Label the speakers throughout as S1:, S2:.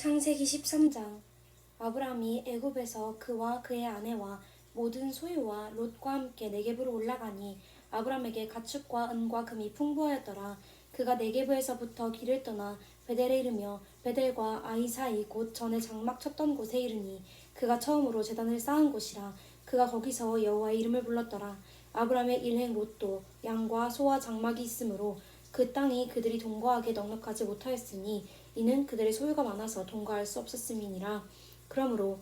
S1: 창세기 13장. 아브람이 애굽에서 그와 그의 아내와 모든 소유와 롯과 함께 네겝으로 올라가니 아브람에게 가축과 은과 금이 풍부하였더라. 그가 네겝에서부터 길을 떠나 베델에 이르며 베델과 아이 사이 곧 전에 장막 쳤던 곳에 이르니 그가 처음으로 제단을 쌓은 곳이라 그가 거기서 여호와의 이름을 불렀더라. 아브람의 일행 롯도 양과 소와 장막이 있으므로 그 땅이 그들이 동거하게 넉넉하지 못하였으니 이는 그들의 소유가 많아서 동거할 수 없었음이니라. 그러므로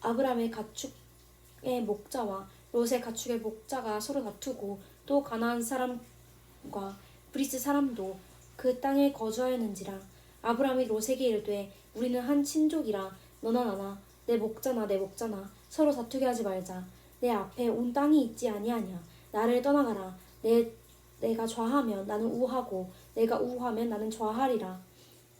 S1: 아브람의 가축의 목자와 롯의 가축의 목자가 서로 다투고 또 가나안 사람과 브리스 사람도 그 땅에 거주하였는지라. 아브람이 롯에게 이르되 우리는 한 친족이라. 너나 나나 내 목자나 내 목자나 서로 다투게 하지 말자. 내 앞에 온 땅이 있지 아니하냐. 나를 떠나가라. 내 내가 좌하면 나는 우하고 내가 우하면 나는 좌하리라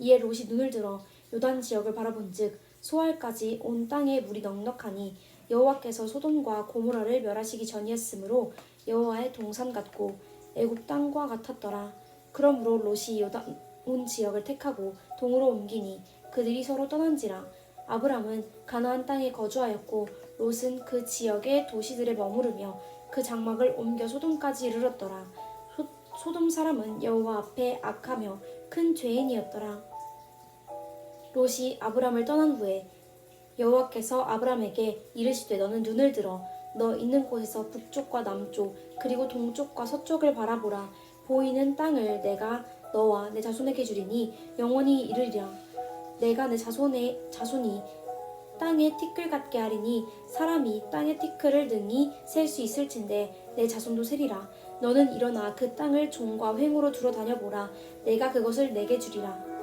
S1: 이에 롯이 눈을 들어 요단 지역을 바라본즉 소알까지 온 땅에 물이 넉넉하니 여호와께서 소돔과 고모라를 멸하시기 전이었으므로 여호와의 동산 같고 애굽 땅과 같았더라. 그러므로 롯이 요단 온 지역을 택하고 동으로 옮기니 그들이 서로 떠난지라. 아브람은 가나안 땅에 거주하였고 롯은 그 지역의 도시들에 머무르며 그 장막을 옮겨 소돔까지 이르렀더라. 소, 소돔 사람은 여호와 앞에 악하며 큰 죄인이었더라. 롯이 아브람을 떠난 후에 여호와께서 아브람에게 이르시되 너는 눈을 들어. 너 있는 곳에서 북쪽과 남쪽 그리고 동쪽과 서쪽을 바라보라. 보이는 땅을 내가 너와 내 자손에게 주리니 영원히 이르리라. 내가 내 자손의 자손이 땅의 티끌 같게 하리니 사람이 땅의 티끌을 능히 셀 수 있을진데 내 자손도 세리라. 너는 일어나 그 땅을 종과 횡으로 두러 다녀보라. 내가 그것을 내게 주리라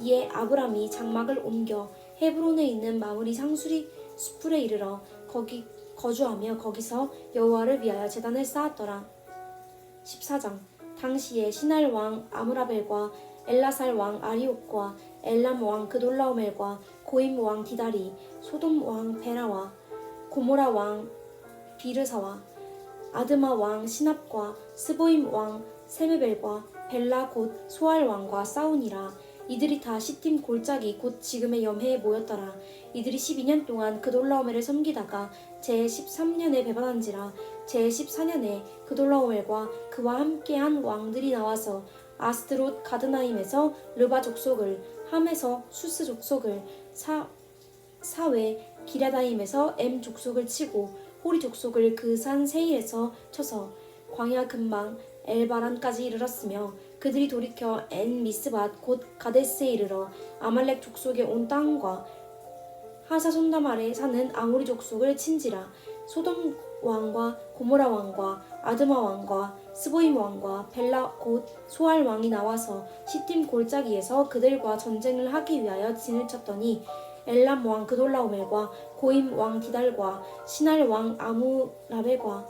S1: 이에 아브람이 장막을 옮겨 헤브론에 있는 마무리 상수리 수풀에 이르러 거기 거주하며 거기서 여호와를 위하여 제단을 쌓았더라. 14장 당시에 시날 왕 아므라벨과 엘라살 왕 아리옥과 엘람 왕 그돌라오멜과 고임 왕 디다리 소돔 왕 베라와 고모라 왕 비르사와 아드마 왕 시납과 스보임 왕 세메벨과 벨라 곧 소알 왕과 싸우니라 이들이 다 시팀 골짜기 곧 지금의 염해에 모였더라. 이들이 12년 동안 그 돌라오멜을 섬기다가 제 13년에 배반한지라 제 14년에 그 돌라오멜과 그와 함께한 왕들이 나와서 아스트롯 가드나임에서 르바 족속을 함에서 수스 족속을 사 사외 기랴다임에서 엠 족속을 치고 호리 족속을 그 산 세일에서 쳐서 광야 근방 엘바란까지 이르렀으며 그들이 돌이켜 엔 미스밭 곧 가데스에 이르러 아말렉 족속의 온 땅과 하사 손담 아래 사는 아모리 족속을 친지라. 소돔 왕과 고모라 왕과 아드마 왕과 스보임 왕과 벨라 곧 소알 왕이 나와서 시팀 골짜기에서 그들과 전쟁을 하기 위하여 진을 쳤더니 엘람 왕 그돌라오멜과 고임 왕 디달과 시날 왕 아무라벨과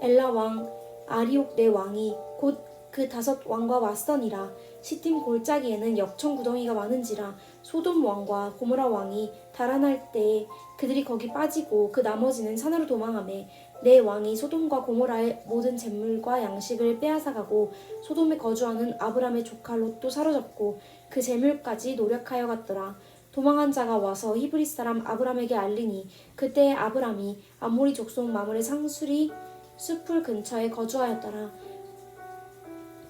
S1: 엘라 왕 아리옥 네 왕이 곧 그 다섯 왕과 맞서니라 시팀 골짜기에는 역청 구덩이가 많은지라 소돔 왕과 고모라 왕이 달아날 때에 그들이 거기 빠지고 그 나머지는 산으로 도망하매 내 왕이 소돔과 고모라의 모든 재물과 양식을 빼앗아가고 소돔에 거주하는 아브람의 조카 롯도 사로잡고 그 재물까지 노력하여 갔더라. 도망한 자가 와서 히브리 사람 아브람에게 알리니 그때 아브람이 아모리 족속 마물의 상수리 숲풀 근처에 거주하였더라.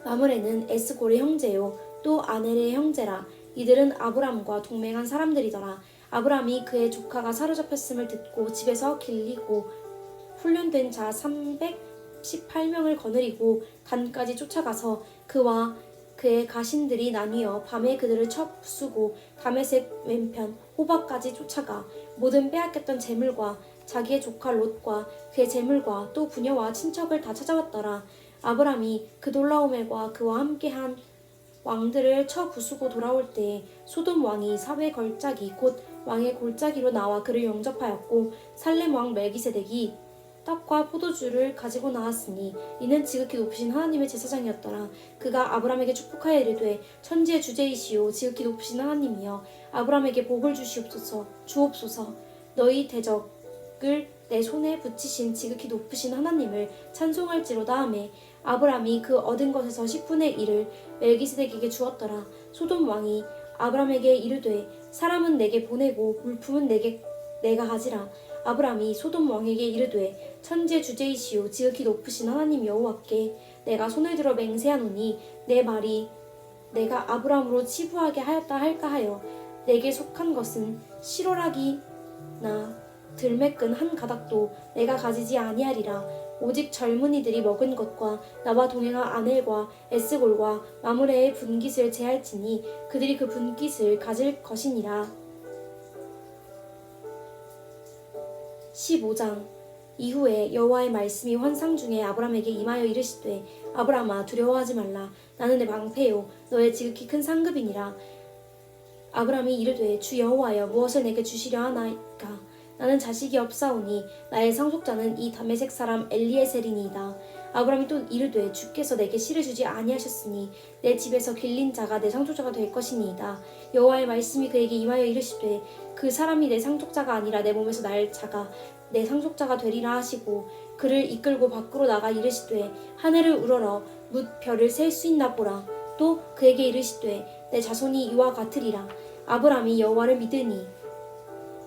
S1: 마물에는 에스골의 형제요 또 아넬의 형제라 이들은 아브람과 동맹한 사람들이더라. 아브람이 그의 조카가 사로잡혔음을 듣고 집에서 길리고 훈련된 자 318명을 거느리고 단까지 쫓아가서 그와 그의 가신들이 나뉘어 밤에 그들을 쳐 부수고 다메색 왼편 호박까지 쫓아가 모든 빼앗겼던 재물과 자기의 조카 롯과 그의 재물과 또 부녀와 친척을 다 찾아왔더라. 아브람이 그돌라오멜과 그와 함께한 왕들을 쳐 부수고 돌아올 때에 소돔 왕이 사회 걸작이 곧 왕의 골짜기로 나와 그를 영접하였고 살렘 왕 멜기세덱이 떡과 포도주를 가지고 나왔으니 이는 지극히 높으신 하나님의 제사장이었더라. 그가 아브람에게 축복하여 이르되 천지의 주제이시오 지극히 높으신 하나님이여 아브람에게 복을 주시옵소서 주옵소서 너희 대적을 내 손에 붙이신 지극히 높으신 하나님을 찬송할지로다 하매 아브람이 그 얻은 것에서 10분의 1을 멜기스덱에게 주었더라. 소돔 왕이 아브람에게 이르되 사람은 내게 보내고 물품은 내게 내가 가지라. 아브람이 소돔 왕에게 이르되 천재 주제이시오. 지극히 높으신 하나님 여호와께 내가 손을 들어 맹세하노니 내 말이 내가 아브람으로 치부하게 하였다 할까 하여 내게 속한 것은 실오라기나 들매끈 한 가닥도 내가 가지지 아니하리라. 오직 젊은이들이 먹은 것과 나와 동행한 아넬과 에스골과 마무레의 분깃을 제할지니 그들이 그 분깃을 가질 것이니라. 15장. 이후에 여호와의 말씀이 환상 중에 아브람에게 임하여 이르시되 아브람아 두려워하지 말라. 나는 내 방패요 너의 지극히 큰 상급이니라. 아브람이 이르되 주 여호와여 무엇을 내게 주시려 하나이까 나는 자식이 없사오니 나의 상속자는 이 다메색 사람 엘리에셀이니이다. 아브람이 또 이르되 주께서 내게 씨를 주지 아니하셨으니 내 집에서 길린 자가 내 상속자가 될 것이니이다. 여호와의 말씀이 그에게 임하여 이르시되 그 사람이 내 상속자가 아니라 내 몸에서 날 자가 내 상속자가 되리라 하시고 그를 이끌고 밖으로 나가 이르시되 하늘을 우러러 뭇 별을 셀 수 있나 보라. 또 그에게 이르시되 내 자손이 이와 같으리라. 아브람이 여호와를 믿으니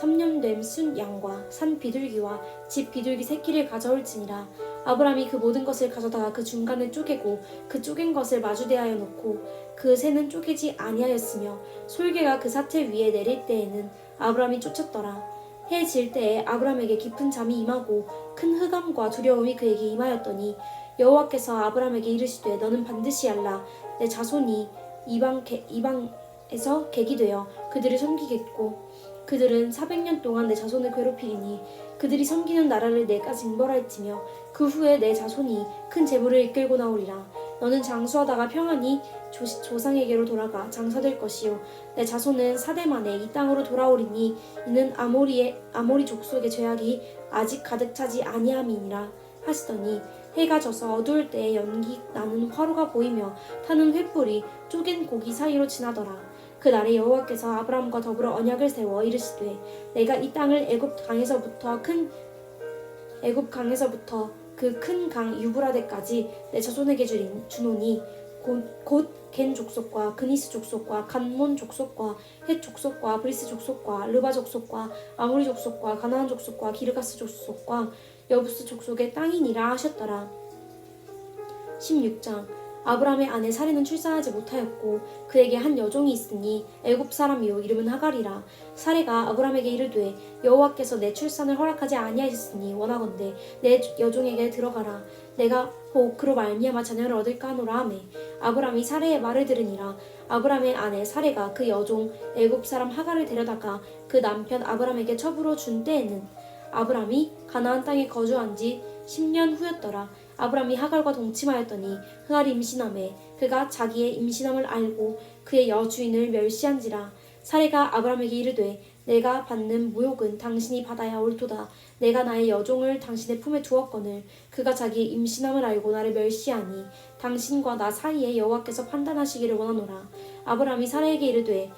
S1: 3년 된 순양과 산 비둘기와 집 비둘기 새끼를 가져올지니라. 아브람이 그 모든 것을 가져다가 그 중간을 쪼개고 그 쪼갠 것을 마주대하여 놓고 그 새는 쪼개지 아니하였으며 솔개가 그 사태 위에 내릴 때에는 아브람이 쫓았더라. 해 질 때에 아브람에게 깊은 잠이 임하고 큰 흑암과 두려움이 그에게 임하였더니 여호와께서 아브람에게 이르시되 너는 반드시 알라. 내 자손이 이방 개, 이방에서 객이 되어 그들을 섬기겠고 그들은 400년 동안 내 자손을 괴롭히리니 그들이 섬기는 나라를 내가 징벌할지며 그 후에 내 자손이 큰 재물을 이끌고 나오리라. 너는 장수하다가 평안히 조, 조상에게로 돌아가 장사될 것이요. 내 자손은 사대 만에 이 땅으로 돌아오리니 이는 아모리의 아모리 족속의 죄악이 아직 가득 차지 아니함이니라 하시더니 해가 져서 어두울 때에 연기 나는 화로가 보이며 타는 횃불이 쪼갠 고기 사이로 지나더라 그 날에 여호와께서 아브람과 더불어 언약을 세워 이르시되 내가 이 땅을 애굽 강에서부터 큰 애굽 강에서부터 그 큰 강 유브라데까지 내 자손에게 주린 주노니 곧겐 족속과 그니스 족속과 간몬 족속과 헷 족속과 브리스 족속과 르바 족속과 아모리 족속과 가나안 족속과 기르가스 족속과 여부스 족속의 땅이니라 하셨더라. 16장 아브라함의 아내 사례는 출산하지 못하였고 그에게 한 여종이 있으니 애굽 사람이요 이름은 하갈이라. 사례가 아브라함에게 이르되 여호와께서 내 출산을 허락하지 아니하셨으니 원하건대 내 여종에게 들어가라. 내가 혹 그로 말미암아 자녀를 얻을까 하노라 하매 아브라함이 사례의 말을 들으니라. 아브라함의 아내 사례가 그 여종 애굽 사람 하갈을 데려다가 그 남편 아브라함에게 첩으로 준 때에는 아브라함이 가나안 땅에 거주한 지 10년 후였더라 아브람이 하갈과 동침하였더니 하갈이 임신함에 그가 자기의 임신함을 알고 그의 여주인을 멸시한지라 사례가 아브람에게 이르되 내가 받는 모욕은 당신이 받아야 옳도다. 내가 나의 여종을 당신의 품에 두었거늘 그가 자기의 임신함을 알고 나를 멸시하니 당신과 나 사이에 여호와께서 판단하시기를 원하노라. 아브람이 사례에게 이르되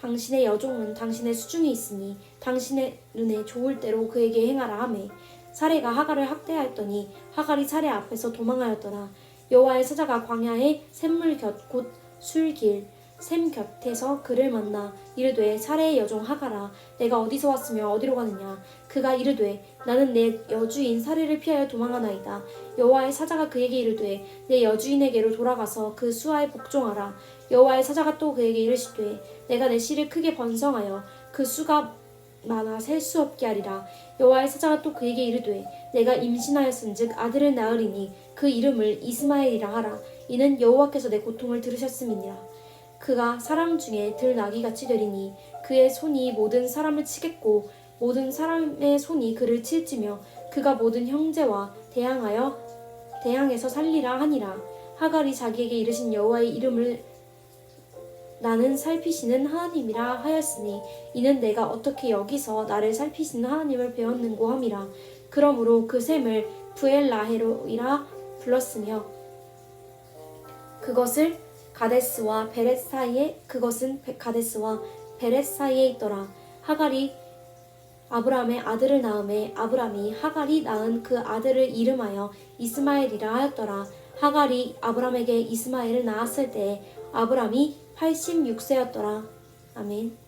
S1: 당신의 여종은 당신의 수중에 있으니 당신의 눈에 좋을 대로 그에게 행하라 하매 사례가 하갈을 학대하였더니 하갈이 사례 앞에서 도망하였더라. 여호와의 사자가 광야의 샘물 곁곧 술길 샘 곁에서 그를 만나 이르되 사례의 여종 하갈아 내가 어디서 왔으며 어디로 가느냐? 그가 이르되 나는 내 여주인 사례를 피하여 도망하나이다. 여호와의 사자가 그에게 이르되 내 여주인에게로 돌아가서 그 수하에 복종하라. 여호와의 사자가 또 그에게 이르시되 내가 내 씨를 크게 번성하여 그 수가 많아 셀 수 없게 하리라. 여호와의 사자가 또 그에게 이르되 내가 임신하였은즉 아들을 낳으리니 그 이름을 이스마엘이라 하라. 이는 여호와께서 내 고통을 들으셨음이니라. 그가 사람 중에 들나귀 같이 되리니 그의 손이 모든 사람을 치겠고 모든 사람의 손이 그를 칠지며 그가 모든 형제와 대항하여 대항해서 살리라 하니라. 하갈이 자기에게 이르신 여호와의 이름을 나는 살피시는 하나님이라 하였으니 이는 내가 어떻게 여기서 나를 살피시는 하나님을 배웠는고 함이라. 그러므로 그 샘을 부엘라헤로이라 불렀으며 그것을 가데스와 베렛 사이에 그것은 베- 가데스와 베렛 사이에 있더라. 하갈이 아브람의 아들을 낳음에 아브람이 하갈이 낳은 그 아들을 이름하여 이스마엘이라 하였더라. 하갈이 아브람에게 이스마엘을 낳았을 때에 아브람이 86세였더라. 아멘